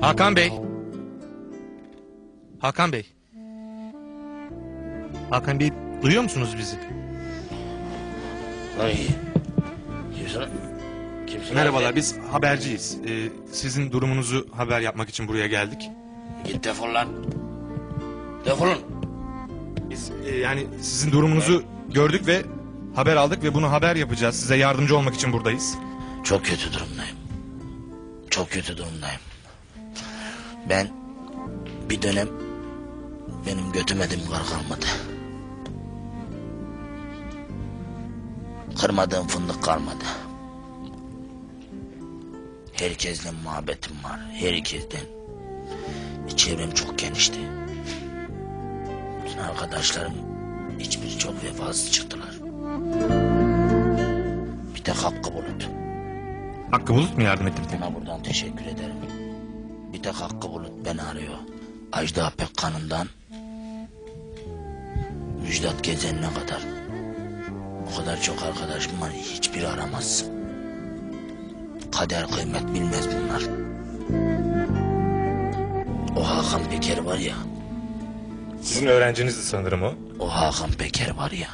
Hakan Bey. Hakan Bey. Hakan Bey duyuyor musunuz bizi? Lan iyi. Kimsin? Kimsin? Merhabalar biz haberciyiz. Ee, sizin durumunuzu haber yapmak için buraya geldik. Git defol lan. Defolun. Biz e, yani sizin durumunuzu gördük ve haber aldık ve bunu haber yapacağız. Size yardımcı olmak için buradayız. Çok kötü durumdayım. Çok kötü durumdayım. Ben bir dönem benim götümedim kar kalmadı. Kırmadığım fındık kalmadı. Herkesle muhabbetim var. Herkesten. Çevrem çok genişti. Bütün arkadaşlarım hiçbiri çok vefasız çıktılar. Bir tek Hakkı Bulut. Hakkı Bulut mu yardım etti? Ona buradan teşekkür ederim. Bir tek Hakkı Bulut beni arıyor. Ajda Pekkan'ından Müjdat Gezen'ine kadar. O kadar çok arkadaşım var hiçbiri aramazsın. Kader kıymet bilmez bunlar. O Hakan Peker var ya. Sizin öğrencinizdi sanırım o. O Hakan Peker var ya.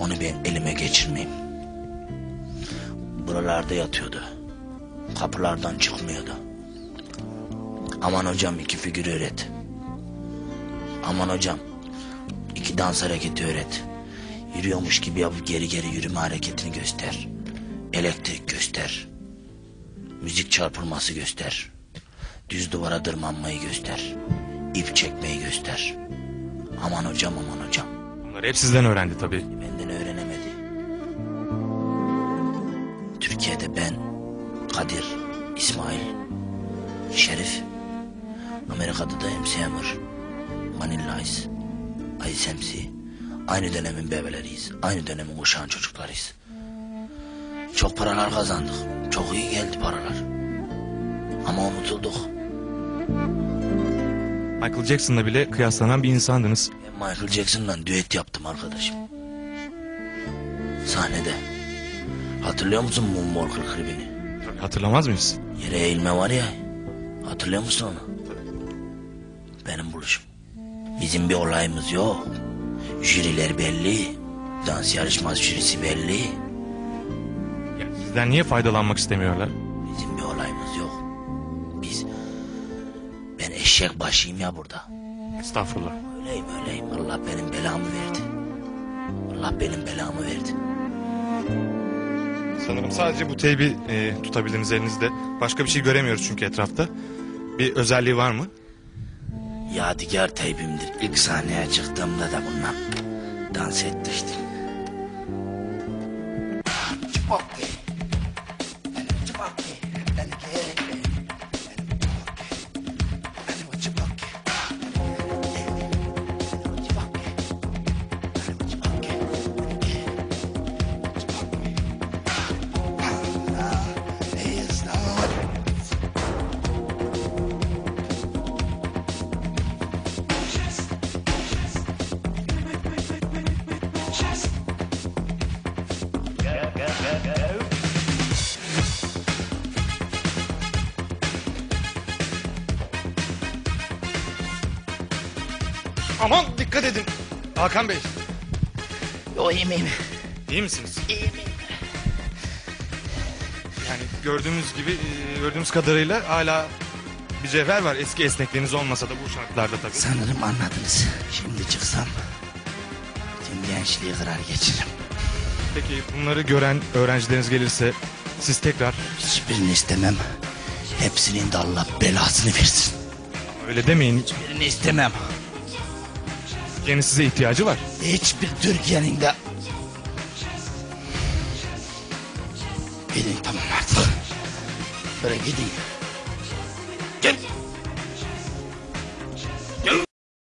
Onu ben elime geçirmeyeyim. Buralarda yatıyordu. Kapılardan çıkmıyordu. Aman hocam iki figür öğret. Aman hocam iki dans hareketi öğret. Yürüyormuş gibi yapıp geri geri yürüme hareketini göster. Elektrik göster. Müzik çarpılması göster. Düz duvara tırmanmayı göster. İp çekmeyi göster. Aman hocam aman hocam. Bunları hep sizden öğrendi tabii. Benden öğrenemedi. Türkiye'de ben, Kadir, İsmail, Şerif, Amerika'da da MC Hammer, Vanilla Ice, MC. Aynı dönemin bebeleriyiz. Aynı dönemin uşağın çocuklarıyız. Çok paralar kazandık. Çok iyi geldi paralar. Ama unutulduk. Michael Jackson'la bile kıyaslanan bir insandınız. Ben Michael Jackson'la düet yaptım arkadaşım. Sahnede. Hatırlıyor musun Moonwalker klibini? Hatırlamaz mıyız? Yere eğilme var ya. Hatırlıyor musun onu? Benim buluşum. Bizim bir olayımız yok. Jüriler belli. Dans yarışması jürisi belli. Ya sizden niye faydalanmak istemiyorlar? Bizim bir olayımız yok. Biz... Ben eşek başıyım ya burada. Estağfurullah. Öyleyim öyleyim. Allah benim belamı verdi. Allah benim belamı verdi. Sanırım sadece bu teybi e, tutabildiniz elinizde. Başka bir şey göremiyoruz çünkü etrafta. Bir özelliği var mı? Yadigar teybimdir. İlk sahneye çıktığımda da bundan dans etmiştim. Aman dikkat edin. Hakan Bey. O yemeğimi. iyi misiniz? Yani gördüğümüz gibi e, gördüğümüz kadarıyla hala bir cevher var. Eski esnekliğiniz olmasa da bu şartlarda tabii. Sanırım anladınız. Şimdi çıksam tüm gençliği kırar geçiririm. Peki bunları gören öğrencileriniz gelirse siz tekrar Hiçbirini istemem. Hepsinin de Allah belasını versin. öyle demeyin. Birini istemem. Yani size ihtiyacı var. Hiçbir Türkiye'nin de... Gidin tamam artık. Böyle gidin. Gel.